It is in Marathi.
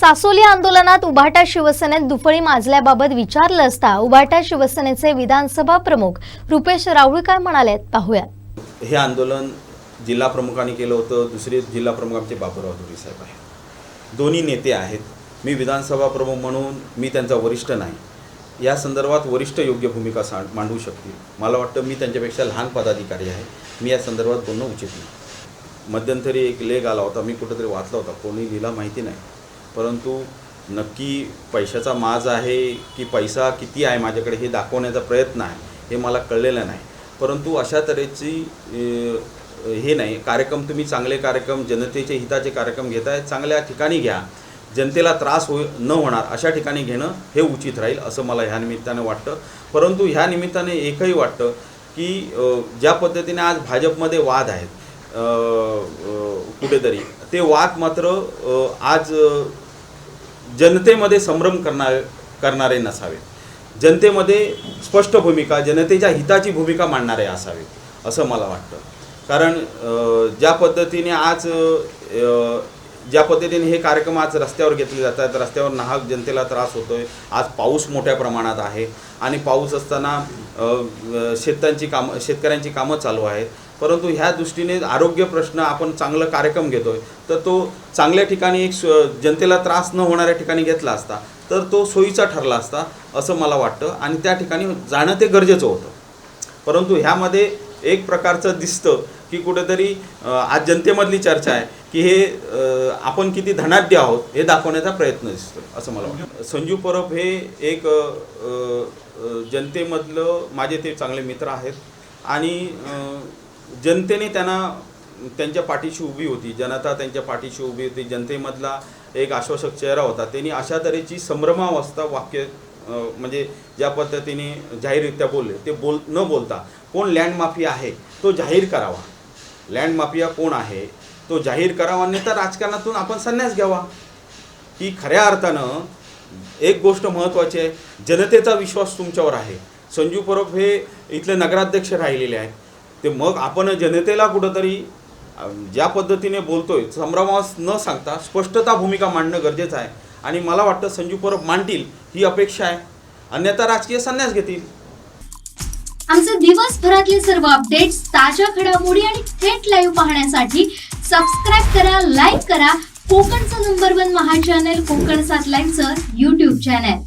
सासोली आंदोलनात उभाटा शिवसेनेत दुफळी माजल्याबाबत विचारलं असता उभाटा शिवसेनेचे विधानसभा प्रमुख रुपेश राऊळ काय म्हणाले पाहूयात. हे आंदोलन जिल्हा प्रमुखांनी केलं होतं दुसरे जिल्हा प्रमुख आमचे बाबूराव धुरी साहेब आहेत. दोन्ही नेते आहेत. मी विधानसभा प्रमुख म्हणून मी त्यांचा वरिष्ठ नाही. या संदर्भात वरिष्ठ योग्य भूमिका सांड मांडू शकतील. मला वाटतं मी त्यांच्यापेक्षा लहान पदाधिकारी आहे. मी या संदर्भात बोलणं उचित नाही. मध्यंतरी एक लेख आला होता मी कुठंतरी वाचला होता कोणी लिहिला माहिती नाही. परंतु नक्की पैशाचा माज आहे की पैसा किती आहे माझ्याकडे हे दाखवण्याचा प्रयत्न आहे हे मला कळलेलं नाही. परंतु अशा तऱ्हेची हे नाही. कार्यक्रम तुम्ही चांगले कार्यक्रम जनतेचे हिताचे कार्यक्रम घेताय चांगल्या ठिकाणी घ्या. जनतेला त्रास हो न होणार अशा ठिकाणी घेणं हे उचित राहील असं मला ह्या निमित्ताने वाटतं. परंतु ह्या निमित्ताने एकही वाटतं की ज्या पद्धतीने आज भाजपमध्ये वाद आहेत कुठेतरी ते वाद मात्र आज जनतेमध्ये संभ्रम करणार करणारे नसावेत जनतेमध्ये स्पष्ट भूमिका जनतेच्या हिताची भूमिका मांडणारे असावेत असं मला वाटतं. कारण ज्या पद्धतीने आज ज्या पद्धतीने हे कार्यक्रम आज रस्त्यावर घेतले जातात रस्त्यावर नाहक जनतेला त्रास होतोय आज पाऊस मोठ्या प्रमाणात आहे आणि पाऊस असताना शेतांची कामं शेतकऱ्यांची कामं चालू आहेत. परंतु ह्या दृष्टीने आरोग्य प्रश्न आपण चांगलं कार्यक्रम घेतोय तर तो चांगल्या ठिकाणी एक जनतेला त्रास न होणाऱ्या ठिकाणी घेतला असता तर तो सोयीचा ठरला असता असं मला वाटतं. आणि त्या ठिकाणी जाणं ते गरजेचं होतं. परंतु ह्यामध्ये एक प्रकारचं दिसतं की कुठेतरी आज जनतेमधली चर्चा आहे की हे आपण किती धनाढ्य आहोत हे दाखवण्याचा प्रयत्न दिसतो असं मला वाटतं. संजू परब हे एक जनतेमधलं माझे ते चांगले मित्र आहेत. आणि जनतेने त्यांना त्यांच्या पाठीशी उभी होती. जनता त्यांच्या पाठीशी उभी होती. जनतेमधला एक आश्वासक चेहरा होता. त्यांनी अशा तऱ्हेची संभ्रमावस्था वाक्य म्हणजे ज्या पद्धतीने जाहीररित्या बोलले ते बोल न बोलता कोण लँड माफिया आहे तो जाहीर करावा. लँड माफिया कोण आहे तो जाहीर करावा. तर राजकारणातून आपण संन्यास घ्यावा. की खऱ्या अर्थानं एक गोष्ट महत्त्वाची आहे. जनतेचा विश्वास तुमच्यावर आहे. संजू परब हे इथले नगराध्यक्ष राहिलेले आहेत. ते मग आपण जनतेला कुठंतरी ज्या पद्धतीने बोलतोय संभ्रमास न सांगता स्पष्टता भूमिका मांडणं गरजेचं आहे. आणि मला वाटतं संजू परब मांडतील ही अपेक्षा आहे. अन्यथा राजकीय संन्यास घेतील. आमचे दिवसभरातले सर्व अपडेट्स ताज्या घडामोडी आणि थेट लाईव्ह पाहण्यासाठी सबस्क्राईब करा लाईक करा. कोकणचं नंबर वन महा चॅनल कोकण सात लाईनचं युट्यूब चॅनल